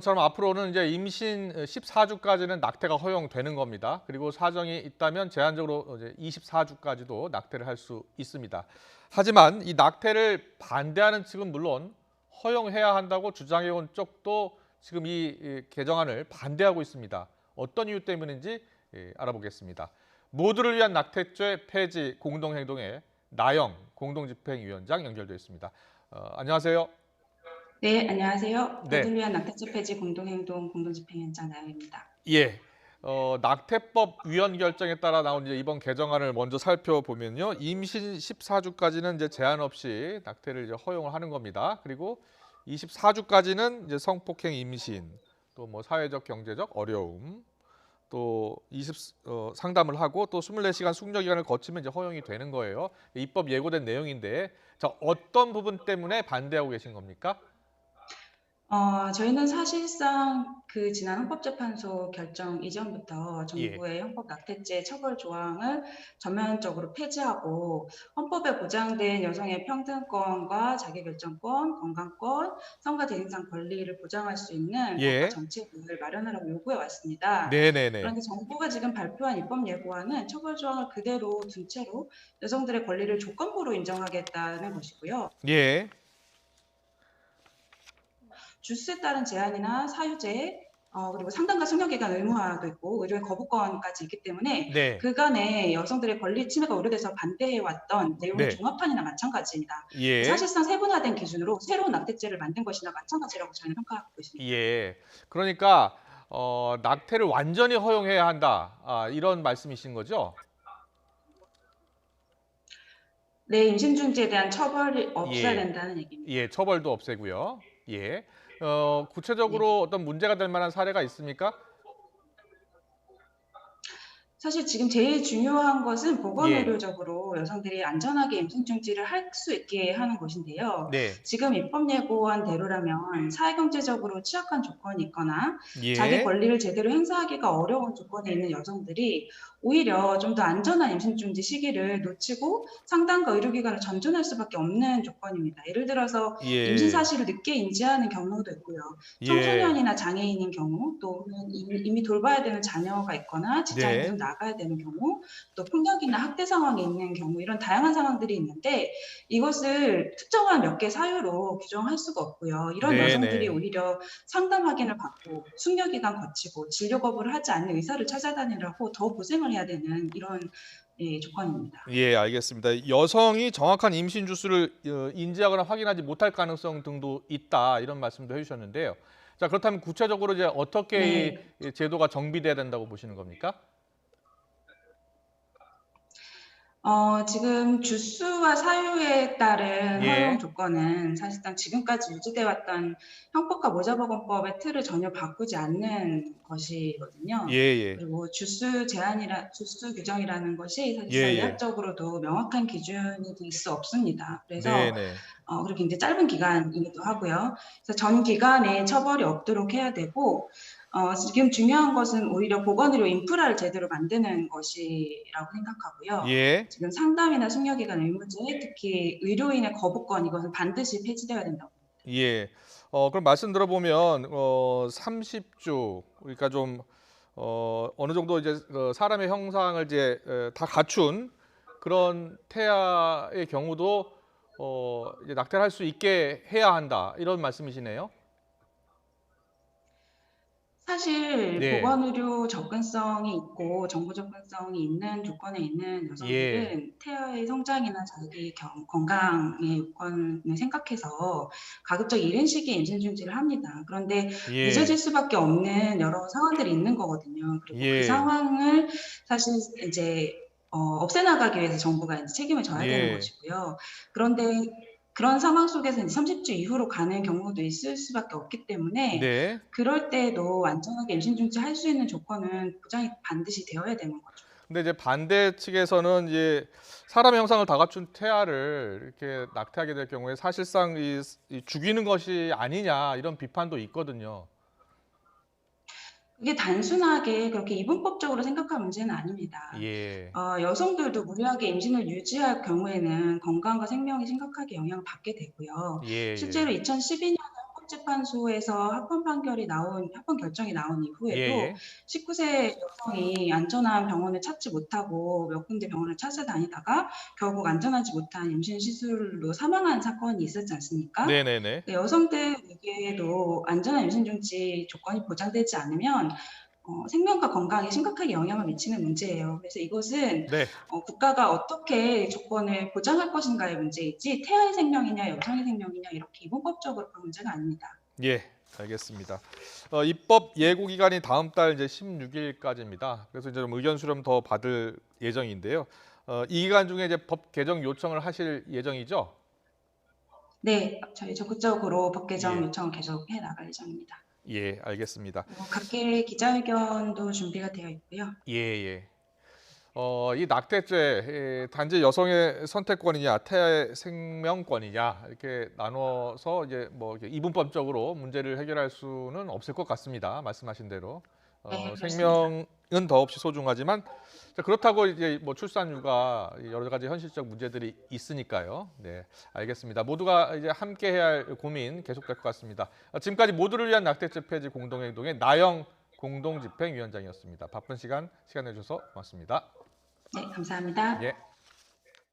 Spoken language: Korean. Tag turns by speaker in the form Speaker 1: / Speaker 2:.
Speaker 1: 처럼 앞으로는 이제 임신 14주까지는 낙태가 허용되는 겁니다. 그리고 사정이 있다면 제한적으로 이제 24주까지도 낙태를 할 수 있습니다. 하지만 이 낙태를 반대하는 측은 물론 허용해야 한다고 주장해온 쪽도 지금 이이 개정안을 반대하고 있습니다. 어떤 이유 때문인지 예, 알아보겠습니다. 모두를 위한 낙태죄 폐지 공동행동의 나영 공동집행위원장 연결되어 있습니다. 어, 안녕하세요.
Speaker 2: 네, 안녕하세요.
Speaker 1: 네.
Speaker 2: 모두를 위한 낙태죄 폐지 공동행동 공동집행위원장 나영입니다.
Speaker 1: 예. 어, 낙태법 위원 결정에 따라 나온 이제 이번 개정안을 먼저 살펴보면요. 임신 14주까지는 이제 제한 없이 낙태를 이제 허용을 하는 겁니다. 그리고 24주까지는 이제 성폭행 임신, 또 뭐 사회적 경제적 어려움, 또 20, 어, 상담을 하고 또 24시간 숙려 기간을 거치면 이제 허용이 되는 거예요. 입법 예고된 내용인데 자, 어떤 부분 때문에 반대하고 계신 겁니까?
Speaker 2: 어, 저희는 사실상 그 지난 헌법재판소 결정 이전부터
Speaker 1: 예.
Speaker 2: 정부의 헌법 낙태죄 처벌 조항을 전면적으로 폐지하고 헌법에 보장된 여성의 평등권과 자기결정권, 건강권, 성과 대행상 권리를 보장할 수 있는
Speaker 1: 예.
Speaker 2: 정책을 마련하라고 요구해 왔습니다.
Speaker 1: 네, 네, 네.
Speaker 2: 그런데 정부가 지금 발표한 입법 예고안은 처벌 조항을 그대로 둔 채로 여성들의 권리를 조건부로 인정하겠다는 것이고요.
Speaker 1: 예.
Speaker 2: 주스에 따른 제한이나 사유제 어, 그리고 상담과 숙려기간 의무화도 있고 의료의 거부권까지 있기 때문에
Speaker 1: 네.
Speaker 2: 그간에 여성들의 권리 침해가 우려돼서 반대해왔던 내용의
Speaker 1: 네.
Speaker 2: 종합판이나 마찬가지입니다.
Speaker 1: 예.
Speaker 2: 사실상 세분화된 기준으로 새로운 낙태죄를 만든 것이나 마찬가지라고 저는 평가하고 있습니다.
Speaker 1: 예. 그러니까 어, 낙태를 완전히 허용해야 한다. 아, 이런 말씀이신 거죠?
Speaker 2: 네, 임신 중지에 대한 처벌이 없어야
Speaker 1: 예.
Speaker 2: 된다는 얘기입니다.
Speaker 1: 예, 처벌도 없애고요. 예. 어, 구체적으로 어떤 문제가 될 만한 사례가 있습니까?
Speaker 2: 사실 지금 제일 중요한 것은
Speaker 1: 예.
Speaker 2: 보건의료적으로 여성들이 안전하게 임신중지를 할 수 있게 하는 것인데요.
Speaker 1: 네.
Speaker 2: 지금 입법 예고안대로라면 사회경제적으로 취약한 조건이 있거나
Speaker 1: 예.
Speaker 2: 자기 권리를 제대로 행사하기가 어려운 조건에 있는 여성들이 오히려 좀 더 안전한 임신중지 시기를 놓치고 상담과 의료기관을 전전할 수밖에 없는 조건입니다. 예를 들어서
Speaker 1: 예.
Speaker 2: 임신 사실을 늦게 인지하는 경우도 있고요.
Speaker 1: 예.
Speaker 2: 청소년이나 장애인인 경우, 또 이미, 이미 돌봐야 되는 자녀가 있거나 직장에
Speaker 1: 네.
Speaker 2: 계속 나가야 되는 경우, 또 폭력이나 학대 상황에 있는 경우 이런 다양한 상황들이 있는데 이것을 특정한 몇 개 사유로 규정할 수가 없고요. 이런
Speaker 1: 네네.
Speaker 2: 여성들이 오히려 상담 확인을 받고 숙려 기간 거치고 진료 거부를 하지 않는 의사를 찾아다니라고 더 고생을 해야 되는 이런 예, 조건입니다.
Speaker 1: 예, 알겠습니다. 여성이 정확한 임신 주수를 어, 인지하거나 확인하지 못할 가능성 등도 있다. 이런 말씀도 해 주셨는데요. 자, 그렇다면 구체적으로 이제 어떻게
Speaker 2: 네.
Speaker 1: 이- 이 제도가 정비돼야 된다고 보시는 겁니까?
Speaker 2: 어, 지금 주수와 사유에 따른
Speaker 1: 예.
Speaker 2: 허용 조건은 사실상 지금까지 유지돼 왔던 형법과 모자보건법의 틀을 전혀 바꾸지 않는 것이거든요.
Speaker 1: 예, 예.
Speaker 2: 그리고 주수 제한이라 주수 규정이라는 것이 사실상
Speaker 1: 예, 예.
Speaker 2: 의학적으로도 명확한 기준이 될 수 없습니다. 그래서
Speaker 1: 네, 네.
Speaker 2: 어, 그리고 굉장히 짧은 기간이기도 하고요. 그래서 전 기간에 처벌이 없도록 해야 되고, 어, 지금 중요한 것은 오히려 보건의료 인프라를 제대로 만드는 것이라고 생각하고요.
Speaker 1: 예.
Speaker 2: 지금 상담이나 숙려기관 의무제, 특히 의료인의 거부권 이것은 반드시 폐지되어야 된다고.
Speaker 1: 예. 어, 그럼 말씀 들어보면 어, 30주 그러니까 좀 어, 어느 정도 이제 어, 사람의 형상을 이제 에, 다 갖춘 그런 태아의 경우도 어, 이제 낙태를 할수 있게 해야 한다. 이런 말씀이시네요.
Speaker 2: 사실
Speaker 1: 네.
Speaker 2: 보건의료 접근성이 있고 정보 접근성이 있는 조건에 있는 여성들은
Speaker 1: 예.
Speaker 2: 태아의 성장이나 자기 경- 건강의 요건을 생각해서 가급적 이른 시기에 임신 중지를 합니다. 그런데
Speaker 1: 예.
Speaker 2: 늦어질 수밖에 없는 여러 상황들이 있는 거거든요. 그리고
Speaker 1: 예.
Speaker 2: 그 상황을 사실 이제 어, 없애나가기 위해서 정부가 이제 책임을 져야
Speaker 1: 예.
Speaker 2: 되는 것이고요. 그런데 그런 상황 속에서 이제 30주 이후로 가는 경우도 있을 수밖에 없기 때문에
Speaker 1: 네.
Speaker 2: 그럴 때도 안전하게 임신 중지 할 수 있는 조건은 보장이 반드시 되어야 되는 거죠.
Speaker 1: 근데 이제 반대 측에서는 이제 사람의 형상을 다 갖춘 태아를 이렇게 낙태하게 될 경우에 사실상 이, 이 죽이는 것이 아니냐 이런 비판도 있거든요.
Speaker 2: 그게 단순하게 그렇게 이분법적으로 생각할 문제는 아닙니다.
Speaker 1: 예.
Speaker 2: 어, 여성들도 무리하게 임신을 유지할 경우에는 건강과 생명이 심각하게 영향을 받게 되고요.
Speaker 1: 예. 예.
Speaker 2: 실제로 2012년 사법재판소에서 합헌 판결이 나온 합헌 결정이 나온 이후에도
Speaker 1: 예.
Speaker 2: 19세 여성이 안전한 병원을 찾지 못하고 몇 군데 병원을 찾아다니다가 결국 안전하지 못한 임신 시술로 사망한 사건이 있었지 않습니까?
Speaker 1: 네네네.
Speaker 2: 그 여성들 에게도 안전한 임신 중지 조건이 보장되지 않으면 어, 생명과 건강에 심각하게 영향을 미치는 문제예요. 그래서 이것은
Speaker 1: 네.
Speaker 2: 어, 국가가 어떻게 조건을 보장할 것인가의 문제이지 태아의 생명이냐 여성의 생명이냐 이렇게 이분법적으로 볼 문제가 아닙니다.
Speaker 1: 예, 알겠습니다. 어, 입법 예고 기간이 다음 달 이제 16일까지입니다. 그래서 이제 좀 의견 수렴 더 받을 예정인데요. 어, 이 기간 중에 이제 법 개정 요청을 하실 예정이죠?
Speaker 2: 네, 저희 적극적으로 법 개정
Speaker 1: 예.
Speaker 2: 요청을 계속 해 나갈 예정입니다.
Speaker 1: 예, 알겠습니다.
Speaker 2: 그리고 각계 기자회견도 준비가 되어 있고요.
Speaker 1: 예, 예. 어, 이 낙태죄 예, 단지 여성의 선택권이냐, 태아의 생명권이냐 이렇게 나눠서 이제 뭐 이분법적으로 문제를 해결할 수는 없을 것 같습니다. 말씀하신 대로 어,
Speaker 2: 네.
Speaker 1: 생명은 더없이 소중하지만 자, 그렇다고 이제 뭐 출산휴가 여러 가지 현실적 문제들이 있으니까요. 네, 알겠습니다. 모두가 이제 함께 해야 할 고민 계속될 것 같습니다. 어, 지금까지 모두를 위한 낙태죄 폐지 공동행동의 나영 공동집행위원장이었습니다. 바쁜 시간 시간 내주셔서 고맙습니다.
Speaker 2: 네, 감사합니다.
Speaker 1: 예.